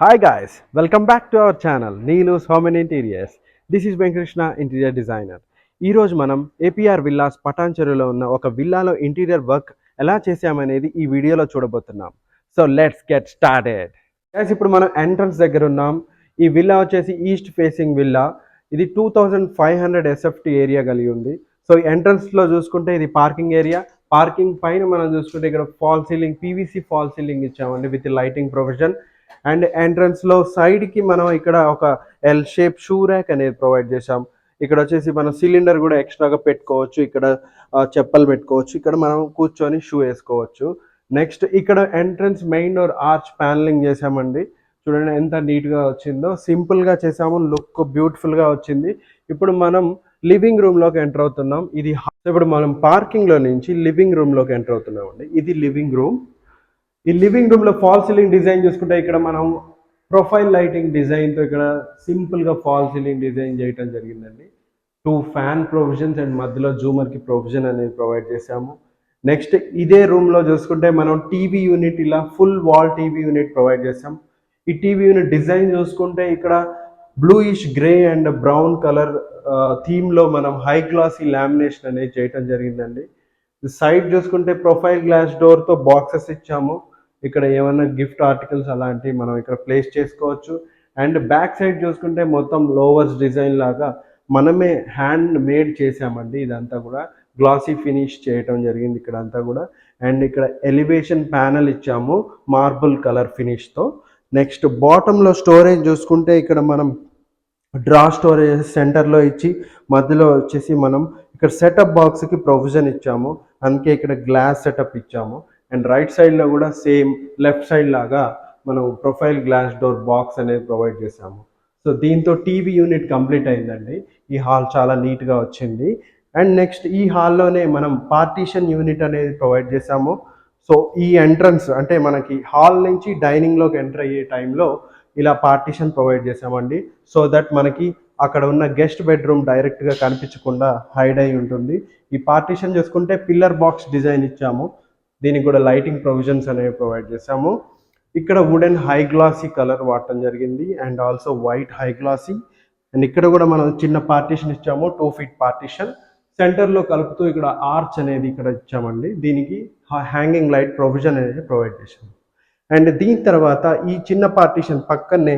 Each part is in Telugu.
Hi guys welcome back to our channel Neelu's Somen interiors this is Venkrishna Venkatakrishna interior designer ఈరోజు మనం ఏపీఆర్ విల్లాస్ పటాన్చెరులో ఉన్న ఒక విల్లాలో ఇంటీరియర్ వర్క్ ఎలా చేసామనేది ఈ వీడియోలో చూడబోతున్నాం. So let's get started guys ఇప్పుడు మనం ఎంట్రన్స్ దగ్గర ఉన్నాం. ఈ విల్లా వచ్చేసి ఈస్ట్ ఫేసింగ్ విల్లా ఇది two thousand five hundred SFT area కలిగి ఉంది. సో ఈ ఎంట్రన్స్లో చూసుకుంటే ఇది పార్కింగ్ ఏరియా పార్కింగ్ పైన మనం చూసుకుంటే ఇక్కడ fall ceiling PVC fall ceiling ఇచ్చామండి విత్ లైటింగ్ ప్రొవిజన్ అండ్ ఎంట్రన్స్లో సైడ్కి మనం ఇక్కడ ఒక ఎల్ షేప్ షూ ర్యాక్ అనేది ప్రొవైడ్ చేసాం ఇక్కడ వచ్చేసి మనం సిలిండర్ కూడా ఎక్స్ట్రాగా పెట్టుకోవచ్చు. ఇక్కడ చెప్పులు చెప్పలు పెట్టుకోవచ్చు. ఇక్కడ మనం కూర్చొని షూ వేసుకోవచ్చు. నెక్స్ట్ ఇక్కడ entrance main door arch panelling చేసామండి చూడండి ఎంత నీట్గా వచ్చిందో. సింపుల్గా చేసాము లుక్ బ్యూటిఫుల్గా వచ్చింది. ఇప్పుడు మనం లివింగ్ రూమ్లోకి ఎంటర్ అవుతున్నాం. ఇది ఇప్పుడు మనం పార్కింగ్లో నుంచి లివింగ్ రూమ్లోకి ఎంటర్ అవుతున్నాం అండి ఇది లివింగ్ రూమ్ ఈ లివింగ్ రూమ్లో ఫాల్ సీలింగ్ డిజైన్ చూసుకుంటే ఇక్కడ మనం ప్రొఫైల్ లైటింగ్ డిజైన్తో ఇక్కడ సింపుల్గా ఫాల్ సీలింగ్ డిజైన్ చేయటం జరిగిందండి. టూ ఫ్యాన్ ప్రొవిజన్స్ అండ్ మధ్యలో జూమర్కి ప్రొవిజన్ అనేది ప్రొవైడ్ చేశాము. నెక్స్ట్ ఇదే రూమ్లో చూసుకుంటే మనం టీవీ యూనిట్ ఇలా full wall TV unit provide చేసాం ఈ టీవీ యూనిట్ డిజైన్ చూసుకుంటే ఇక్కడ bluish grey and brown colour థీమ్లో మనం హై గ్లాసీ లామినేషన్ అనేది చేయటం జరిగిందండి. సైడ్ చూసుకుంటే ప్రొఫైల్ గ్లాస్ డోర్తో బాక్సెస్ ఇచ్చాము. ఇక్కడ ఏమైనా గిఫ్ట్ ఆర్టికల్స్ అలాంటివి మనం ఇక్కడ ప్లేస్ చేసుకోవచ్చు. అండ్ బ్యాక్ సైడ్ చూసుకుంటే మొత్తం లోవర్స్ డిజైన్ లాగా మనమే హ్యాండ్ మేడ్ చేసామండి ఇదంతా కూడా గ్లాసీ ఫినిష్ చేయటం జరిగింది ఇక్కడ అంతా కూడా. అండ్ ఇక్కడ ఎలివేషన్ ప్యానల్ ఇచ్చాము మార్బుల్ కలర్ ఫినిష్తో నెక్స్ట్ బాటంలో స్టోరేజ్ చూసుకుంటే ఇక్కడ మనం డ్రా స్టోరేజ్ సెంటర్లో ఇచ్చి మధ్యలో వచ్చేసి మనం ఇక్కడ సెటప్ బాక్స్కి ప్రొవిజన్ ఇచ్చాము. అందుకే ఇక్కడ గ్లాస్ సెటప్ ఇచ్చాము. అండ్ రైట్ సైడ్లో కూడా సేమ్ లెఫ్ట్ సైడ్ లాగా మనం ప్రొఫైల్ గ్లాస్ డోర్ బాక్స్ అనేది ప్రొవైడ్ చేసాము సో దీంతో టీవీ యూనిట్ కంప్లీట్ అయిందండి. ఈ హాల్ చాలా నీట్గా వచ్చింది. అండ్ నెక్స్ట్ ఈ హాల్లోనే మనం పార్టీషన్ యూనిట్ అనేది ప్రొవైడ్ చేసాము సో ఈ ఎంట్రన్స్ అంటే మనకి హాల్ నుంచి డైనింగ్లోకి ఎంటర్ అయ్యే టైంలో ఇలా పార్టీషన్ ప్రొవైడ్ చేసామండి సో దట్ మనకి అక్కడ ఉన్న గెస్ట్ బెడ్రూమ్ డైరెక్ట్గా కనిపించకుండా హైడ్ అయి ఉంటుంది. ఈ పార్టీషన్ చేసుకుంటే పిల్లర్ బాక్స్ డిజైన్ ఇచ్చాము. దీనికి కూడా లైటింగ్ ప్రొవిజన్స్ అనేవి ప్రొవైడ్ చేసాము ఇక్కడ వుడెన్ హై గ్లాసీ కలర్ వాడటం జరిగింది and also white high glossy and ఇక్కడ కూడా మనం చిన్న పార్టీషన్ ఇచ్చాము టూ ఫీట్ పార్టీషన్ సెంటర్లో కలుపుతూ ఇక్కడ ఆర్చ్ అనేది ఇక్కడ ఇచ్చామండి. దీనికి హ్యాంగింగ్ లైట్ ప్రొవిజన్ అనేది ప్రొవైడ్ చేసాము అండ్ దీని తర్వాత ఈ చిన్న పార్టీషన్ పక్కనే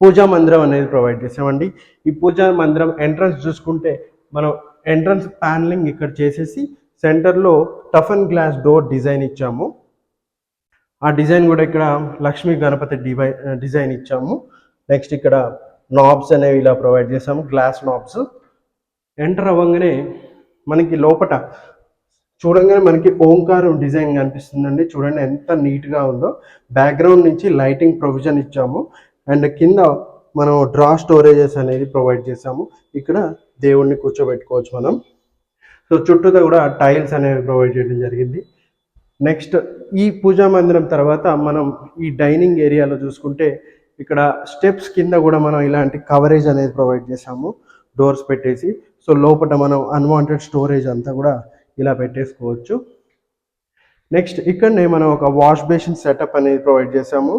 పూజా మందిరం అనేది ప్రొవైడ్ చేసామండి ఈ పూజా మందిరం ఎంట్రన్స్ చూసుకుంటే మనం ఎంట్రన్స్ ప్యానలింగ్ ఇక్కడ చేసేసి సెంటర్లో టఫన్ గ్లాస్ డోర్ డిజైన్ ఇచ్చాము. ఆ డిజైన్ కూడా ఇక్కడ లక్ష్మీ గణపతి డివై డిజైన్ ఇచ్చాము. నెక్స్ట్ ఇక్కడ నాబ్స్ అనేవి ఇలా ప్రొవైడ్ చేసాము గ్లాస్ నాబ్స్ ఎంటర్ అవ్వగానే మనకి లోపట చూడంగానే మనకి ఓంకారం డిజైన్ కనిపిస్తుందండి. చూడండి ఎంత నీట్గా ఉందో. బ్యాక్గ్రౌండ్ నుంచి లైటింగ్ ప్రొవిజన్ ఇచ్చాము. అండ్ కింద మనం డ్రా స్టోరేజెస్ అనేది ప్రొవైడ్ చేసాము ఇక్కడ దేవుణ్ణి కూర్చోబెట్టుకోవచ్చు మనం. సో చుట్టూతో కూడా టైల్స్ అనేవి ప్రొవైడ్ చేయడం జరిగింది. నెక్స్ట్ ఈ పూజా మందిరం తర్వాత మనం ఈ డైనింగ్ ఏరియాలో చూసుకుంటే ఇక్కడ స్టెప్స్ కింద కూడా మనం ఇలాంటి కవరేజ్ అనేది ప్రొవైడ్ చేసాము డోర్స్ పెట్టేసి. సో లోపల మనం అన్వాంటెడ్ స్టోరేజ్ అంతా కూడా ఇలా పెట్టేసుకోవచ్చు. నెక్స్ట్ ఇక్కడనే మనం ఒక వాష్ బేసిన్ సెటప్ అనేది ప్రొవైడ్ చేసాము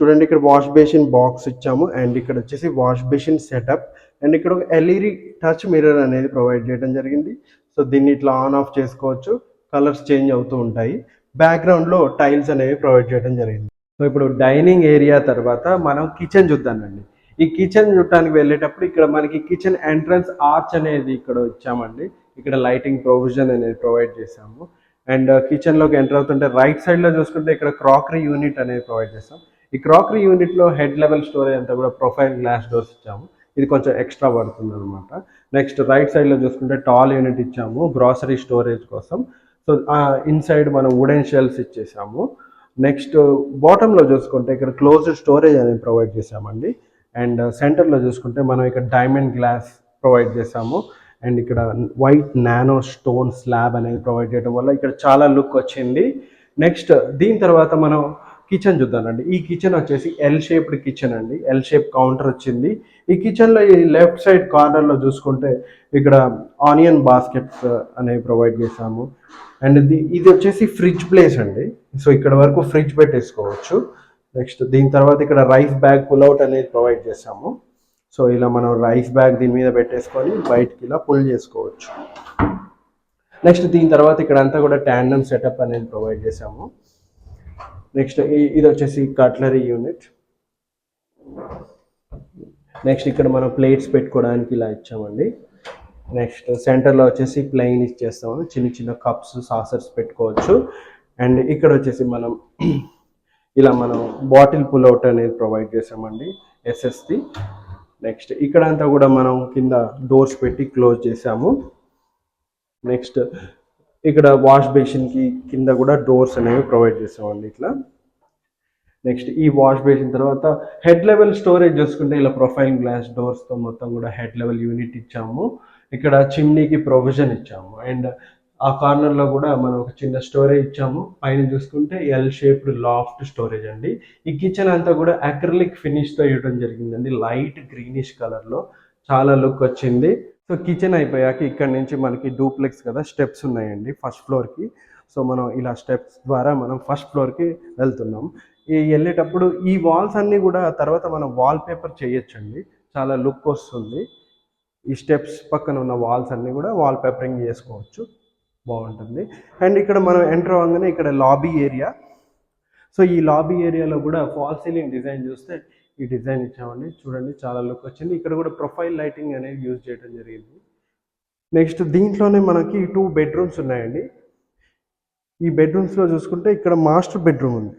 చూడండి ఇక్కడ వాష్ బేసిన్ బాక్స్ ఇచ్చాము అండ్ ఇక్కడ వచ్చేసి వాష్ బేసిన్ సెటప్ అండ్ ఇక్కడ ఒక ఎల్ఈడి టచ్ మిర్రర్ అనేది ప్రొవైడ్ చేయడం జరిగింది. సో దీన్ని ఇట్లా ఆన్ ఆఫ్ చేసుకోవచ్చు. కలర్స్ చేంజ్ అవుతూ ఉంటాయి. బ్యాక్గ్రౌండ్లో టైల్స్ అనేవి ప్రొవైడ్ చేయడం జరిగింది. సో ఇప్పుడు డైనింగ్ ఏరియా తర్వాత మనం కిచెన్ చూద్దామండి. ఈ కిచెన్ చూడటానికి వెళ్ళేటప్పుడు ఇక్కడ మనకి కిచెన్ ఎంట్రన్స్ ఆర్చ్ అనేది ఇక్కడ వచ్చామండి. ఇక్కడ లైటింగ్ ప్రొవిజన్ అనేది ప్రొవైడ్ చేసాము అండ్ కిచెన్లోకి ఎంటర్ అవుతుంటే రైట్ సైడ్లో చూసుకుంటే ఇక్కడ క్రాకరీ యూనిట్ అనేది ప్రొవైడ్ చేస్తాం ఈ క్రాకరీ యూనిట్లో హెడ్ లెవెల్ స్టోరేజ్ అంతా కూడా ప్రొఫైల్ గ్లాస్ డోర్స్ ఇచ్చాము. ఇది కొంచెం ఎక్స్ట్రా పడుతుంది అనమాట నెక్స్ట్ రైట్ సైడ్లో చూసుకుంటే టాల్ యూనిట్ ఇచ్చాము గ్రాసరీ స్టోరేజ్ కోసం. సో ఇన్సైడ్ మనం వుడెన్ షెల్స్ ఇచ్చేసాము. నెక్స్ట్ బాటంలో చూసుకుంటే ఇక్కడ క్లోజ్డ్ స్టోరేజ్ అనేది ప్రొవైడ్ చేసామండి అండ్ సెంటర్లో చూసుకుంటే మనం ఇక్కడ డైమండ్ గ్లాస్ ప్రొవైడ్ చేసాము అండ్ ఇక్కడ వైట్ నానో స్టోన్ స్లాబ్ అనేది ప్రొవైడ్ చేయడం వల్ల ఇక్కడ చాలా లుక్ వచ్చింది. నెక్స్ట్ దీని తర్వాత మనం కిచెన్ చూద్దామండి. ఈ కిచెన్ వచ్చేసి ఎల్ షేప్డ్ కిచెన్ అండి. ఎల్ షేప్ కౌంటర్ వచ్చింది. ఈ కిచెన్లో ఈ లెఫ్ట్ సైడ్ కార్నర్లో చూసుకుంటే ఇక్కడ ఆనియన్ బాస్కెట్స్ అనేవి ప్రొవైడ్ చేసాము అండ్ ఇది ఇది వచ్చేసి ఫ్రిడ్జ్ ప్లేస్ అండి. సో ఇక్కడ వరకు ఫ్రిడ్జ్ పెట్టేసుకోవచ్చు. నెక్స్ట్ దీని తర్వాత ఇక్కడ రైస్ బ్యాగ్ పుల్అవుట్ అనేది ప్రొవైడ్ చేసాము సో ఇలా మనం రైస్ బ్యాగ్ దీని మీద పెట్టేసుకొని బయటికి ఇలా పుల్ చేసుకోవచ్చు. నెక్స్ట్ దీని తర్వాత ఇక్కడ అంతా కూడా ట్యాండమ్ సెటప్ అనేది ప్రొవైడ్ చేసాము నెక్స్ట్ ఇది వచ్చేసి కట్లరీ యూనిట్. నెక్స్ట్ ఇక్కడ మనం ప్లేట్స్ పెట్టుకోవడానికి ఇలా ఇచ్చామండి. నెక్స్ట్ సెంటర్లో వచ్చేసి ప్లెయిన్ ఇచ్చేస్తాము. చిన్న చిన్న కప్స్ సాసర్స్ పెట్టుకోవచ్చు. అండ్ ఇక్కడ వచ్చేసి మనం ఇలా మనం బాటిల్ పుల్అవుట్ అనేది ప్రొవైడ్ చేసామండి ఎస్ఎస్ది నెక్స్ట్ ఇక్కడ అంతా కూడా మనం కింద డోర్స్ పెట్టి క్లోజ్ చేసాము. నెక్స్ట్ ఇక్కడ వాష్ బేసిన్కి కింద కూడా డోర్స్ అనేవి ప్రొవైడ్ చేసామండి ఇట్లా. నెక్స్ట్ ఈ వాష్ బేసిన్ తర్వాత హెడ్ లెవెల్ స్టోరేజ్ చూసుకుంటే ఇలా ప్రొఫైల్ గ్లాస్ డోర్స్తో మొత్తం కూడా హెడ్ లెవెల్ యూనిట్ ఇచ్చాము. ఇక్కడ చిమ్నీకి ప్రొవిజన్ ఇచ్చాము. అండ్ ఆ కార్నర్లో కూడా మనం ఒక చిన్న స్టోరేజ్ ఇచ్చాము. పైన చూసుకుంటే ఎల్ షేప్డ్ లాఫ్ట్ స్టోరేజ్ అండి. ఈ కిచెన్ అంతా కూడా అక్రిలిక్ ఫినిష్తో ఇవ్వడం జరిగిందండి. లైట్ గ్రీనిష్ కలర్లో. చాలా లుక్ వచ్చింది. సో కిచెన్ అయిపోయాక ఇక్కడ నుంచి మనకి డూప్లెక్స్ కదా స్టెప్స్ ఉన్నాయండి ఫస్ట్ ఫ్లోర్కి సో మనం ఇలా స్టెప్స్ ద్వారా మనం ఫస్ట్ ఫ్లోర్కి వెళ్తున్నాం. ఈ వెళ్ళేటప్పుడు ఈ వాల్స్ అన్నీ కూడా తర్వాత మనం వాల్ పేపర్ చేయొచ్చండి. చాలా లుక్ వస్తుంది. ఈ స్టెప్స్ పక్కన ఉన్న వాల్స్ అన్నీ కూడా వాల్ పేపరింగ్ చేసుకోవచ్చు. బాగుంటుంది. అండ్ ఇక్కడ మనం ఎంటర్ అవ్వగానే ఇక్కడ లాబీ ఏరియా సో ఈ లాబీ ఏరియాలో కూడా ఫాల్ సీలింగ్ డిజైన్ చూస్తే ఈ డిజైన్ ఇచ్చామండి. చూడండి చాలా లుక్ వచ్చింది. ఇక్కడ కూడా ప్రొఫైల్ లైటింగ్ అనేది యూజ్ చేయడం జరిగింది. నెక్స్ట్ దీంట్లోనే మనకి టూ బెడ్రూమ్స్ ఉన్నాయండి. ఈ బెడ్రూమ్స్లో చూసుకుంటే ఇక్కడ మాస్టర్ బెడ్రూమ్ ఉంది.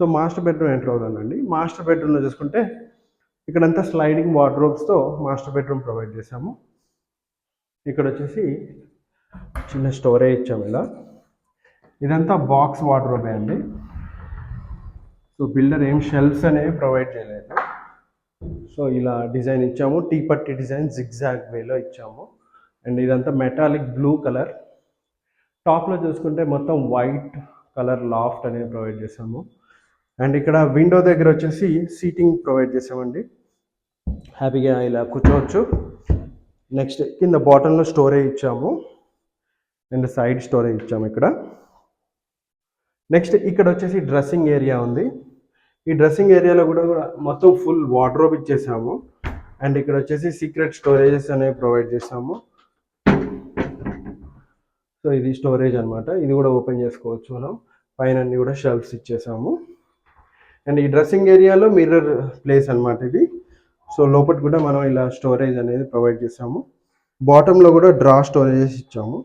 సో మాస్టర్ బెడ్రూమ్ ఎంటర్ అవుతానండి మాస్టర్ బెడ్రూమ్లో చూసుకుంటే ఇక్కడంతా స్లైడింగ్ వార్డ్రోబ్స్తో మాస్టర్ బెడ్రూమ్ ప్రొవైడ్ చేసాము ఇక్కడ వచ్చేసి చిన్న స్టోరేజ్ ఇచ్చాము ఇలా. ఇదంతా బాక్స్ వార్డ్రోబే అండి. సో బిల్డర్ ఏం షెల్ఫ్స్ అనేవి ప్రొవైడ్ చేయలేదు. సో ఇలా డిజైన్ ఇచ్చాము. టీ పట్టి డిజైన్ జిగ్జాగ్ వేలో ఇచ్చాము. అండ్ ఇదంతా మెటాలిక్ బ్లూ కలర్ టాప్లో చూసుకుంటే మొత్తం వైట్ కలర్ లాఫ్ట్ అనేది ప్రొవైడ్ చేసాము అండ్ ఇక్కడ విండో దగ్గర వచ్చేసి సీటింగ్ ప్రొవైడ్ చేసామండి హ్యాపీగా ఇలా కూర్చోవచ్చు. నెక్స్ట్ కింద బాటంలో స్టోరేజ్ ఇచ్చాము. అండ్ సైడ్ స్టోరేజ్ ఇచ్చాము ఇక్కడ. నెక్స్ట్ ఇక్కడ వచ్చేసి డ్రెస్సింగ్ ఏరియా ఉంది. ఈ డ్రెస్సింగ్ ఏరియాలో కూడా కూడా మొత్తం ఫుల్ వార్డ్రోబ్ ఇచ్చేసాము. అండ్ ఇక్కడ వచ్చేసి సీక్రెట్ స్టోరేజెస్ అనేవి ప్రొవైడ్ చేసాము. సో ఇది స్టోరేజ్ అనమాట ఇది కూడా ఓపెన్ చేసుకోవచ్చు మనం. పైన అన్ని కూడా షెల్ఫ్స్ ఇచ్చేసాము. అండ్ ఈ డ్రెస్సింగ్ ఏరియాలో మిర్రర్ ప్లేస్ అన్నమాట ఇది. సో లోపల కూడా మనం ఇలా స్టోరేజ్ అనేది ప్రొవైడ్ చేసాము. బాటంలో కూడా డ్రా స్టోరేజెస్ ఇచ్చాము.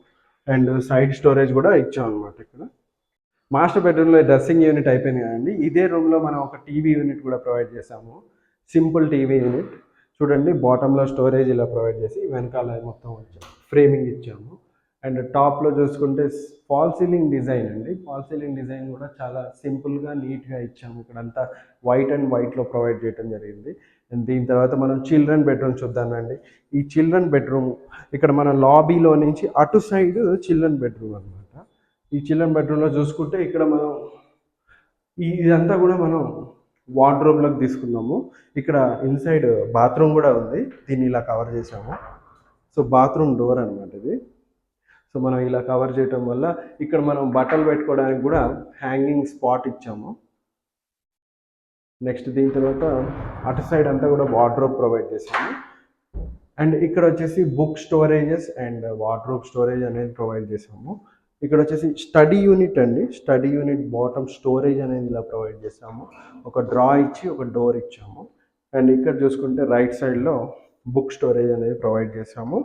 అండ్ సైడ్ స్టోరేజ్ కూడా ఇచ్చాము అనమాట ఇక్కడ. మాస్టర్ బెడ్రూమ్లో డ్రెస్సింగ్ యూనిట్ అయిపోయింది కదండి. ఇదే రూమ్లో మనం ఒక టీవీ యూనిట్ కూడా ప్రొవైడ్ చేసాము సింపుల్ టీవీ యూనిట్. చూడండి బాటంలో స్టోరేజ్ ఇలా ప్రొవైడ్ చేసి వెనకాల మొత్తం ఫ్రేమింగ్ ఇచ్చాము. అండ్ టాప్లో చూసుకుంటే ఫాల్ సీలింగ్ డిజైన్ అండి. ఫాల్ సీలింగ్ డిజైన్ కూడా చాలా సింపుల్గా నీట్గా ఇచ్చాము. ఇక్కడ అంతా వైట్ అండ్ వైట్లో ప్రొవైడ్ చేయడం జరిగింది. అండ్ దీని తర్వాత మనం చిల్డ్రన్ బెడ్రూమ్ చూద్దామండి ఈ చిల్డ్రన్ బెడ్రూమ్ ఇక్కడ మన లాబీలో నుంచి అటు సైడ్ చిల్డ్రన్ బెడ్రూమ్ అనమాట ఈ చిల్డ్రన్ బెడ్రూమ్లో చూసుకుంటే ఇక్కడ మనం ఇదంతా కూడా మనం వార్డ్రోబ్లోకి తీసుకున్నాము. ఇక్కడ ఇన్సైడ్ బాత్రూమ్ కూడా ఉంది. దీన్ని ఇలా కవర్ చేసాము సో బాత్రూమ్ డోర్ అనమాట ఇది. సో మనం ఇలా కవర్ చేయటం వల్ల ఇక్కడ మనం బట్టలు పెట్టుకోవడానికి కూడా హ్యాంగింగ్ స్పాట్ ఇచ్చాము. నెక్స్ట్ దీని తర్వాత అటు సైడ్ అంతా కూడా వార్డ్రోబ్ ప్రొవైడ్ చేసాము అండ్ ఇక్కడ వచ్చేసి book storages and wardrobe storage అనేది ప్రొవైడ్ చేసాము ఇక్కడ వచ్చేసి స్టడీ యూనిట్ అండి. స్టడీ యూనిట్ బాటమ్ స్టోరేజ్ అనేది ఇలా ప్రొవైడ్ చేసాము ఒక డ్రా ఇచ్చి ఒక డోర్ ఇచ్చాము. అండ్ ఇక్కడ చూసుకుంటే రైట్ సైడ్లో బుక్ స్టోరేజ్ అనేది ప్రొవైడ్ చేసాము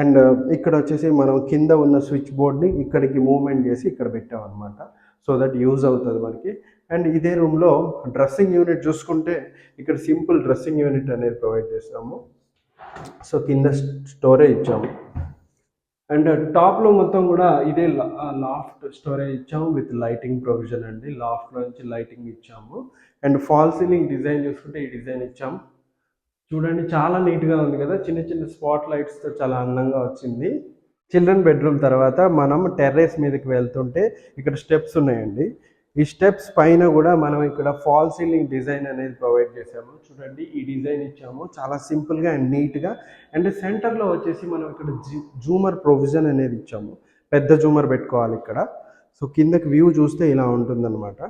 అండ్ ఇక్కడ వచ్చేసి మనం కింద ఉన్న స్విచ్ బోర్డ్ని ఇక్కడికి మూవ్మెంట్ చేసి ఇక్కడ పెట్టామన్నమాట. సో దట్ యూజ్ అవుతుంది మనకి. అండ్ ఇదే రూమ్లో డ్రెస్సింగ్ యూనిట్ చూసుకుంటే ఇక్కడ సింపుల్ డ్రెస్సింగ్ యూనిట్ అనేది ప్రొవైడ్ చేసాము సో కింద స్టోరేజ్ ఇచ్చాము. అండ్ టాప్లో మొత్తం కూడా ఇదే లాఫ్ట్ స్టోరేజ్ ఇచ్చాము విత్ లైటింగ్ ప్రొవిజన్ అండి. లాఫ్ట్లో నుంచి లైటింగ్ ఇచ్చాము. అండ్ ఫాల్ సీలింగ్ డిజైన్ చూసుకుంటే ఈ డిజైన్ ఇచ్చాము. చూడండి చాలా నీట్గా ఉంది కదా. చిన్న చిన్న స్పాట్ లైట్స్తో చాలా అందంగా వచ్చింది. చిల్డ్రన్ బెడ్రూమ్ తర్వాత మనం టెర్రస్ మీదకి వెళ్తుంటే ఇక్కడ స్టెప్స్ ఉన్నాయండి. ఈ స్టెప్స్ పైన కూడా మనం ఇక్కడ ఫాల్ సీలింగ్ డిజైన్ అనేది ప్రొవైడ్ చేసాము చూడండి ఈ డిజైన్ ఇచ్చాము. చాలా సింపుల్గా అండ్ నీట్గా అండ్ సెంటర్లో వచ్చేసి మనం ఇక్కడ జూమర్ ప్రొవిజన్ అనేది ఇచ్చాము. పెద్ద జూమర్ పెట్టుకోవాలి ఇక్కడ. సో కిందకి వ్యూ చూస్తే ఇలా ఉంటుందన్నమాట.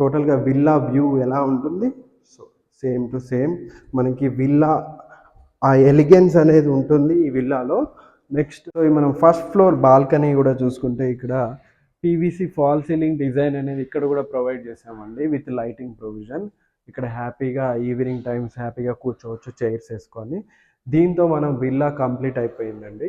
టోటల్గా విల్లా వ్యూ ఎలా ఉంటుంది? సో సేమ్ టు సేమ్ మనకి విల్లా ఆ ఎలిగెన్స్ అనేది ఉంటుంది ఈ విల్లాలో. నెక్స్ట్ మనం ఫస్ట్ ఫ్లోర్ బాల్కనీ కూడా చూసుకుంటే ఇక్కడ పీవీసీ ఫాల్ సీలింగ్ డిజైన్ అనేది ఇక్కడ కూడా ప్రొవైడ్ చేసామండి విత్ లైటింగ్ ప్రొవిజన్ ఇక్కడ హ్యాపీగా ఈవినింగ్ టైమ్స్ హ్యాపీగా కూర్చోవచ్చు చైర్స్ వేసుకొని. దీంతో మనం విల్లా కంప్లీట్ అయిపోయిందండి.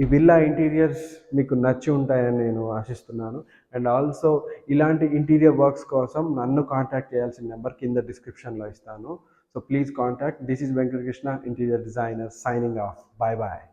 ఈ విల్లా ఇంటీరియర్స్ మీకు నచ్చి ఉంటాయని నేను ఆశిస్తున్నాను. అండ్ ఆల్సో ఇలాంటి ఇంటీరియర్ వర్క్స్ కోసం నన్ను కాంటాక్ట్ చేయాల్సిన నెంబర్ కింద డిస్క్రిప్షన్లో ఇస్తాను. So please contact this is Venkatakrishna interior designer signing off bye bye